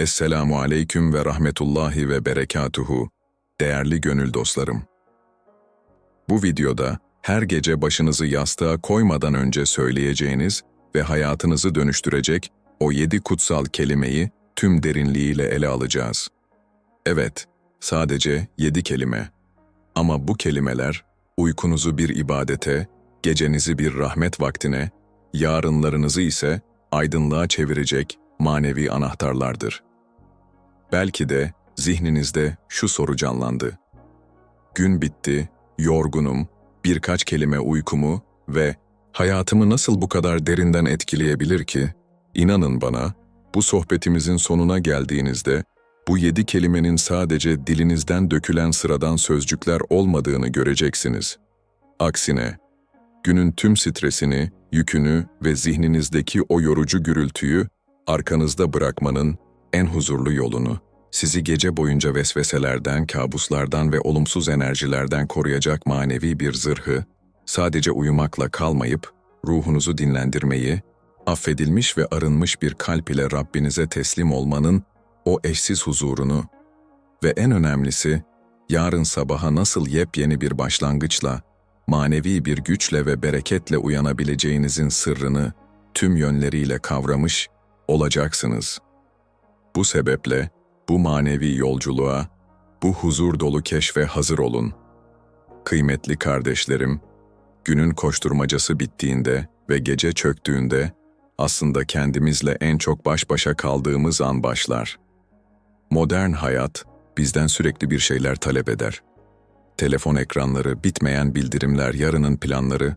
Esselamu aleyküm ve rahmetullahi ve berekatuhu. Değerli gönül dostlarım. Bu videoda her gece başınızı yastığa koymadan önce söyleyeceğiniz ve hayatınızı dönüştürecek o yedi kutsal kelimeyi tüm derinliğiyle ele alacağız. Evet, sadece yedi kelime. Ama bu kelimeler uykunuzu bir ibadete, gecenizi bir rahmet vaktine, yarınlarınızı ise aydınlığa çevirecek manevi anahtarlardır. Belki de zihninizde şu soru canlandı. Gün bitti, yorgunum, birkaç kelime uykumu ve hayatımı nasıl bu kadar derinden etkileyebilir ki? İnanın bana, bu sohbetimizin sonuna geldiğinizde bu yedi kelimenin sadece dilinizden dökülen sıradan sözcükler olmadığını göreceksiniz. Aksine, günün tüm stresini, yükünü ve zihninizdeki o yorucu gürültüyü arkanızda bırakmanın en huzurlu yolunu, sizi gece boyunca vesveselerden, kabuslardan ve olumsuz enerjilerden koruyacak manevi bir zırhı, sadece uyumakla kalmayıp, ruhunuzu dinlendirmeyi, affedilmiş ve arınmış bir kalp ile Rabbinize teslim olmanın o eşsiz huzurunu ve en önemlisi, yarın sabaha nasıl yepyeni bir başlangıçla, manevi bir güçle ve bereketle uyanabileceğinizin sırrını tüm yönleriyle kavramış olacaksınız. Bu sebeple bu manevi yolculuğa, bu huzur dolu keşfe hazır olun. Kıymetli kardeşlerim, günün koşturmacası bittiğinde ve gece çöktüğünde aslında kendimizle en çok baş başa kaldığımız an başlar. Modern hayat bizden sürekli bir şeyler talep eder. Telefon ekranları, bitmeyen bildirimler, yarının planları,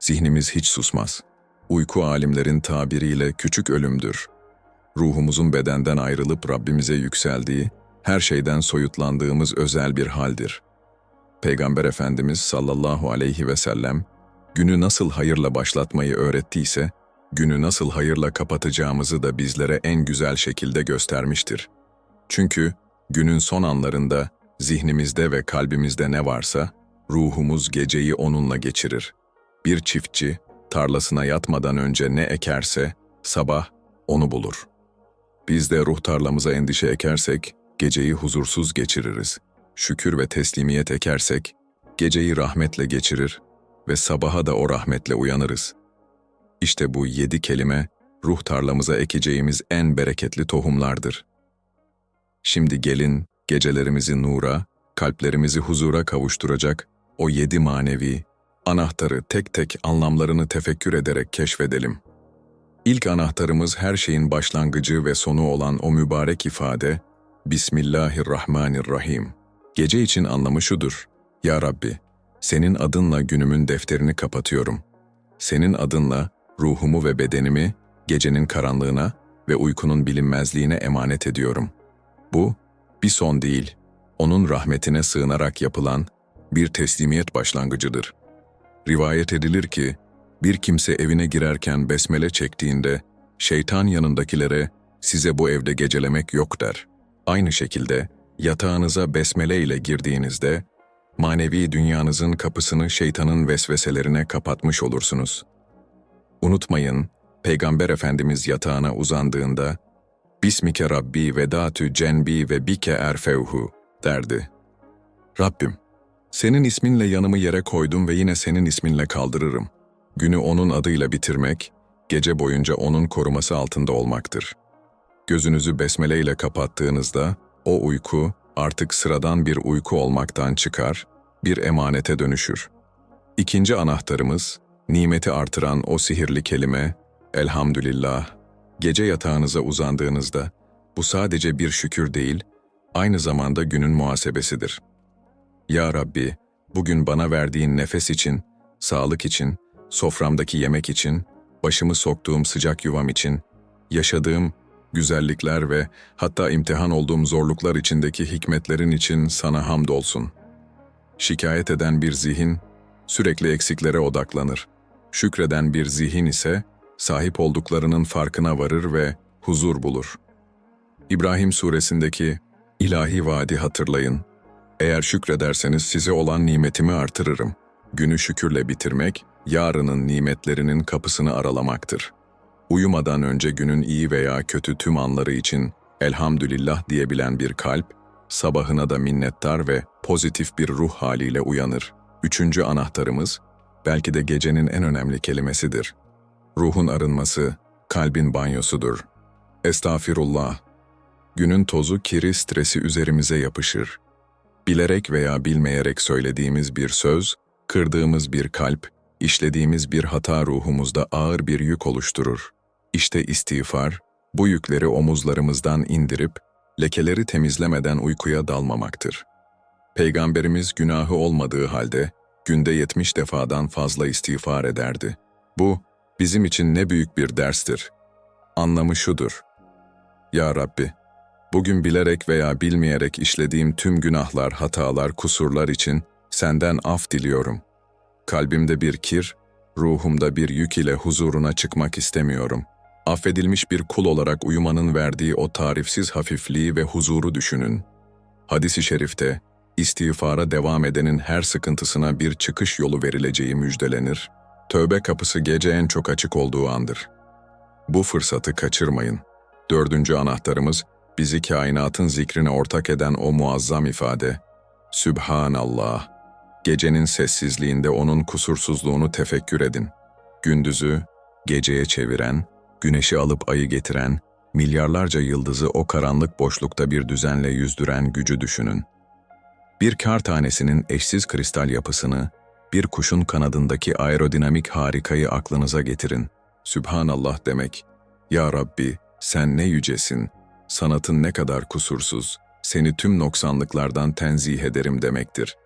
zihnimiz hiç susmaz. Uyku alimlerin tabiriyle küçük ölümdür. Ruhumuzun bedenden ayrılıp Rabbimize yükseldiği, her şeyden soyutlandığımız özel bir haldir. Peygamber Efendimiz sallallahu aleyhi ve sellem, günü nasıl hayırla başlatmayı öğrettiyse, günü nasıl hayırla kapatacağımızı da bizlere en güzel şekilde göstermiştir. Çünkü günün son anlarında zihnimizde ve kalbimizde ne varsa, ruhumuz geceyi onunla geçirir. Bir çiftçi, tarlasına yatmadan önce ne ekerse, sabah onu bulur. Biz de ruh tarlamıza endişe ekersek, geceyi huzursuz geçiririz. Şükür ve teslimiyet ekersek, geceyi rahmetle geçirir ve sabaha da o rahmetle uyanırız. İşte bu yedi kelime, ruh tarlamıza ekeceğimiz en bereketli tohumlardır. Şimdi gelin, gecelerimizi nura, kalplerimizi huzura kavuşturacak o yedi manevi, anahtarı tek tek anlamlarını tefekkür ederek keşfedelim. İlk anahtarımız her şeyin başlangıcı ve sonu olan o mübarek ifade, Bismillahirrahmanirrahim. Gece için anlamı şudur, Ya Rabbi, senin adınla günümün defterini kapatıyorum. Senin adınla ruhumu ve bedenimi gecenin karanlığına ve uykunun bilinmezliğine emanet ediyorum. Bu, bir son değil, onun rahmetine sığınarak yapılan bir teslimiyet başlangıcıdır. Rivayet edilir ki, bir kimse evine girerken besmele çektiğinde, şeytan yanındakilere size bu evde gecelemek yok der. Aynı şekilde yatağınıza besmele ile girdiğinizde, manevi dünyanızın kapısını şeytanın vesveselerine kapatmış olursunuz. Unutmayın, Peygamber Efendimiz yatağına uzandığında, Bismike Rabbi vedatü cenbi ve bike erfevhu derdi. Rabbim, senin isminle yanımı yere koydum ve yine senin isminle kaldırırım. Günü onun adıyla bitirmek, gece boyunca onun koruması altında olmaktır. Gözünüzü besmele ile kapattığınızda, o uyku artık sıradan bir uyku olmaktan çıkar, bir emanete dönüşür. İkinci anahtarımız, nimeti artıran o sihirli kelime, elhamdülillah. Gece yatağınıza uzandığınızda, bu sadece bir şükür değil, aynı zamanda günün muhasebesidir. Ya Rabbi, bugün bana verdiğin nefes için, sağlık için, soframdaki yemek için, başımı soktuğum sıcak yuvam için, yaşadığım güzellikler ve hatta imtihan olduğum zorluklar içindeki hikmetlerin için sana hamdolsun. Şikayet eden bir zihin, sürekli eksiklere odaklanır. Şükreden bir zihin ise, sahip olduklarının farkına varır ve huzur bulur. İbrahim suresindeki ilahi vaadi hatırlayın. Eğer şükrederseniz size olan nimetimi artırırım. Günü şükürle bitirmek, yarının nimetlerinin kapısını aralamaktır. Uyumadan önce günün iyi veya kötü tüm anları için elhamdülillah diyebilen bir kalp, sabahına da minnettar ve pozitif bir ruh haliyle uyanır. Üçüncü anahtarımız, belki de gecenin en önemli kelimesidir. Ruhun arınması, kalbin banyosudur. Estağfirullah. Günün tozu, kiri, stresi üzerimize yapışır. Bilerek veya bilmeyerek söylediğimiz bir söz, kırdığımız bir kalp, işlediğimiz bir hata ruhumuzda ağır bir yük oluşturur. İşte istiğfar, bu yükleri omuzlarımızdan indirip, lekeleri temizlemeden uykuya dalmamaktır. Peygamberimiz günahı olmadığı halde, günde 70 defadan fazla istiğfar ederdi. Bu, bizim için ne büyük bir derstir. Anlamı şudur. Ya Rabbi, bugün bilerek veya bilmeyerek işlediğim tüm günahlar, hatalar, kusurlar için senden af diliyorum. Kalbimde bir kir, ruhumda bir yük ile huzuruna çıkmak istemiyorum. Affedilmiş bir kul olarak uyumanın verdiği o tarifsiz hafifliği ve huzuru düşünün. Hadis-i şerifte, istiğfara devam edenin her sıkıntısına bir çıkış yolu verileceği müjdelenir. Tövbe kapısı gece en çok açık olduğu andır. Bu fırsatı kaçırmayın. Dördüncü anahtarımız, bizi kainatın zikrine ortak eden o muazzam ifade. Sübhanallah. Gecenin sessizliğinde onun kusursuzluğunu tefekkür edin. Gündüzü, geceye çeviren, güneşi alıp ayı getiren, milyarlarca yıldızı o karanlık boşlukta bir düzenle yüzdüren gücü düşünün. Bir kar tanesinin eşsiz kristal yapısını, bir kuşun kanadındaki aerodinamik harikayı aklınıza getirin. Sübhanallah demek, Ya Rabbi, sen ne yücesin, sanatın ne kadar kusursuz, seni tüm noksanlıklardan tenzih ederim demektir.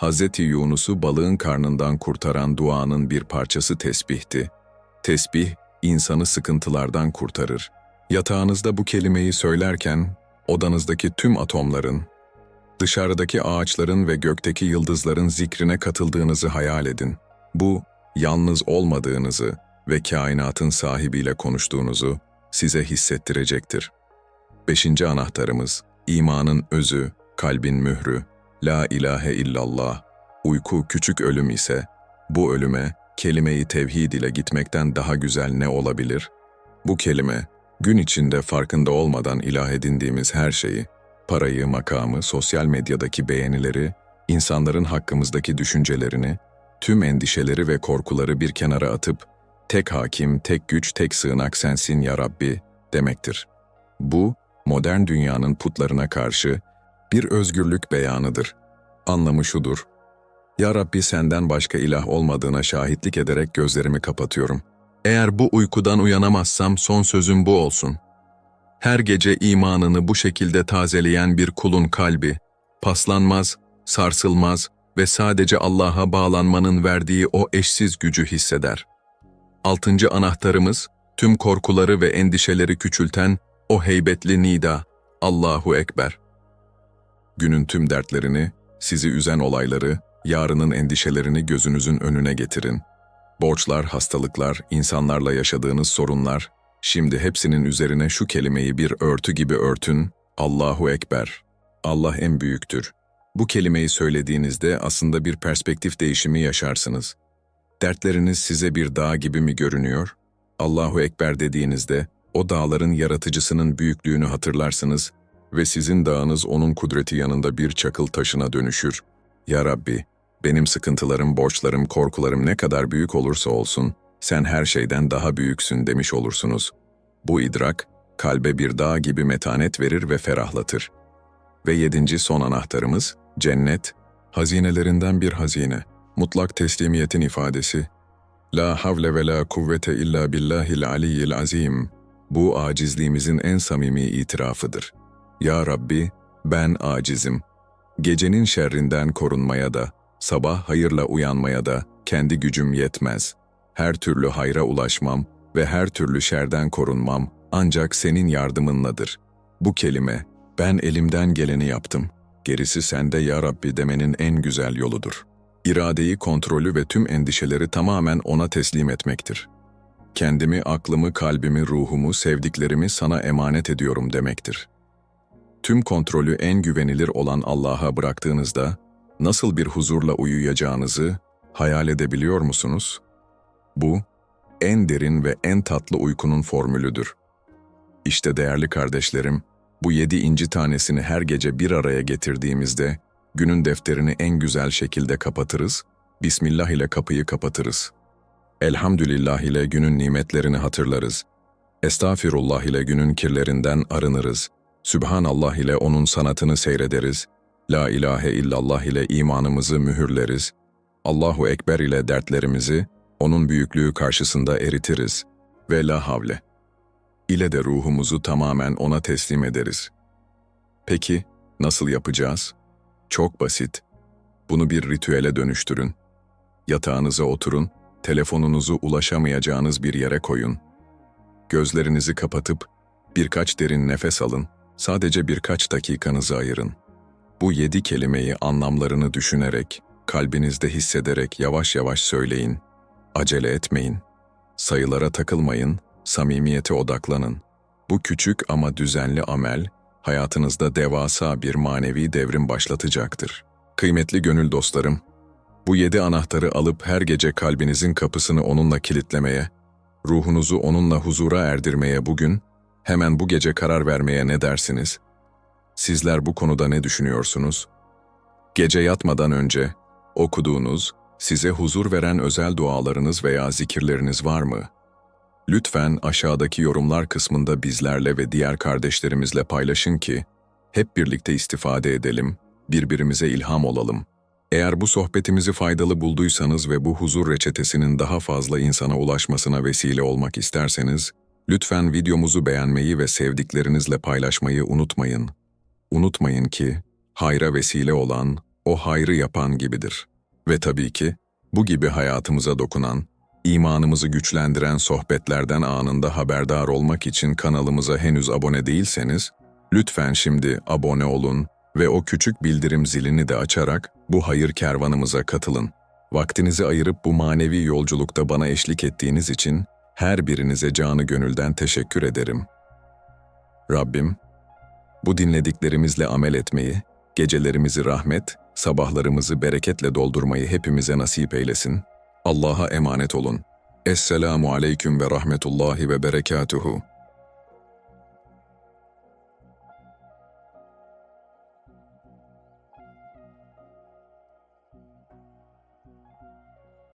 Hz. Yunus'u balığın karnından kurtaran duanın bir parçası tesbihti. Tesbih, insanı sıkıntılardan kurtarır. Yatağınızda bu kelimeyi söylerken, odanızdaki tüm atomların, dışarıdaki ağaçların ve gökteki yıldızların zikrine katıldığınızı hayal edin. Bu, yalnız olmadığınızı ve kainatın sahibiyle konuştuğunuzu size hissettirecektir. Beşinci anahtarımız, imanın özü, kalbin mührü, La ilahe illallah. Uyku küçük ölüm ise, bu ölüme kelime-i tevhid ile gitmekten daha güzel ne olabilir? Bu kelime, gün içinde farkında olmadan ilah edindiğimiz her şeyi, parayı, makamı, sosyal medyadaki beğenileri, insanların hakkımızdaki düşüncelerini, tüm endişeleri ve korkuları bir kenara atıp, tek hakim, tek güç, tek sığınak sensin ya Rabbi demektir. Bu, modern dünyanın putlarına karşı bir özgürlük beyanıdır. Anlamı şudur. Ya Rabbi senden başka ilah olmadığına şahitlik ederek gözlerimi kapatıyorum. Eğer bu uykudan uyanamazsam son sözüm bu olsun. Her gece imanını bu şekilde tazeleyen bir kulun kalbi, paslanmaz, sarsılmaz ve sadece Allah'a bağlanmanın verdiği o eşsiz gücü hisseder. Altıncı anahtarımız, tüm korkuları ve endişeleri küçülten o heybetli nida, Allahu Ekber. Günün tüm dertlerini, sizi üzen olayları, yarının endişelerini gözünüzün önüne getirin. Borçlar, hastalıklar, insanlarla yaşadığınız sorunlar, şimdi hepsinin üzerine şu kelimeyi bir örtü gibi örtün, Allahu Ekber. Allah en büyüktür. Bu kelimeyi söylediğinizde aslında bir perspektif değişimi yaşarsınız. Dertleriniz size bir dağ gibi mi görünüyor? Allahu Ekber dediğinizde o dağların yaratıcısının büyüklüğünü hatırlarsınız ve sizin dağınız onun kudreti yanında bir çakıl taşına dönüşür. Ya Rabbi, benim sıkıntılarım, borçlarım, korkularım ne kadar büyük olursa olsun, sen her şeyden daha büyüksün demiş olursunuz. Bu idrak, kalbe bir dağ gibi metanet verir ve ferahlatır. Ve yedinci son anahtarımız, cennet, hazinelerinden bir hazine, mutlak teslimiyetin ifadesi. La havle ve la kuvvete illa billahil aliyyil azim. Bu acizliğimizin en samimi itirafıdır. Ya Rabbi, ben acizim. Gecenin şerrinden korunmaya da, sabah hayırla uyanmaya da kendi gücüm yetmez. Her türlü hayra ulaşmam ve her türlü şerden korunmam ancak senin yardımınladır. Bu kelime, ben elimden geleni yaptım. Gerisi sende ya Rabbi demenin en güzel yoludur. İradeyi, kontrolü ve tüm endişeleri tamamen ona teslim etmektir. Kendimi, aklımı, kalbimi, ruhumu, sevdiklerimi sana emanet ediyorum demektir tüm kontrolü en güvenilir olan Allah'a bıraktığınızda nasıl bir huzurla uyuyacağınızı hayal edebiliyor musunuz? Bu, en derin ve en tatlı uykunun formülüdür. İşte değerli kardeşlerim, Bu yedi inci tanesini her gece bir araya getirdiğimizde, günün defterini en güzel şekilde kapatırız, Bismillah ile kapıyı kapatırız. Elhamdülillah ile günün nimetlerini hatırlarız. Estağfirullah ile günün kirlerinden arınırız. Sübhanallah ile onun sanatını seyrederiz. La ilahe illallah ile imanımızı mühürleriz. Allahu Ekber ile dertlerimizi, onun büyüklüğü karşısında eritiriz. Ve la havle ile de ruhumuzu tamamen ona teslim ederiz. Peki, nasıl yapacağız? Çok basit. Bunu bir ritüele dönüştürün. Yatağınıza oturun, telefonunuzu ulaşamayacağınız bir yere koyun. Gözlerinizi kapatıp birkaç derin nefes alın, sadece birkaç dakikanızı ayırın. Bu yedi kelimeyi anlamlarını düşünerek, kalbinizde hissederek yavaş yavaş söyleyin. Acele etmeyin. Sayılara takılmayın, samimiyete odaklanın. Bu küçük ama düzenli amel, hayatınızda devasa bir manevi devrim başlatacaktır. Kıymetli gönül dostlarım, bu yedi anahtarı alıp her gece kalbinizin kapısını onunla kilitlemeye, ruhunuzu onunla huzura erdirmeye bugün, hemen bu gece karar vermeye ne dersiniz? Sizler bu konuda ne düşünüyorsunuz? Gece yatmadan önce okuduğunuz, size huzur veren özel dualarınız veya zikirleriniz var mı? Lütfen aşağıdaki yorumlar kısmında bizlerle ve diğer kardeşlerimizle paylaşın ki hep birlikte istifade edelim, birbirimize ilham olalım. Eğer bu sohbetimizi faydalı bulduysanız ve bu huzur reçetesinin daha fazla insana ulaşmasına vesile olmak isterseniz, lütfen videomuzu beğenmeyi ve sevdiklerinizle paylaşmayı unutmayın. Unutmayın ki, hayra vesile olan, o hayrı yapan gibidir. Ve tabii ki, bu gibi hayatımıza dokunan, imanımızı güçlendiren sohbetlerden anında haberdar olmak için kanalımıza henüz abone değilseniz, lütfen şimdi abone olun ve o küçük bildirim zilini de açarak bu hayır kervanımıza katılın. Vaktinizi ayırıp bu manevi yolculukta bana eşlik ettiğiniz için her birinize canı gönülden teşekkür ederim. Rabbim, bu dinlediklerimizle amel etmeyi, gecelerimizi rahmet, sabahlarımızı bereketle doldurmayı hepimize nasip eylesin. Allah'a emanet olun. Esselamu aleyküm ve rahmetullahi ve berekatuhu.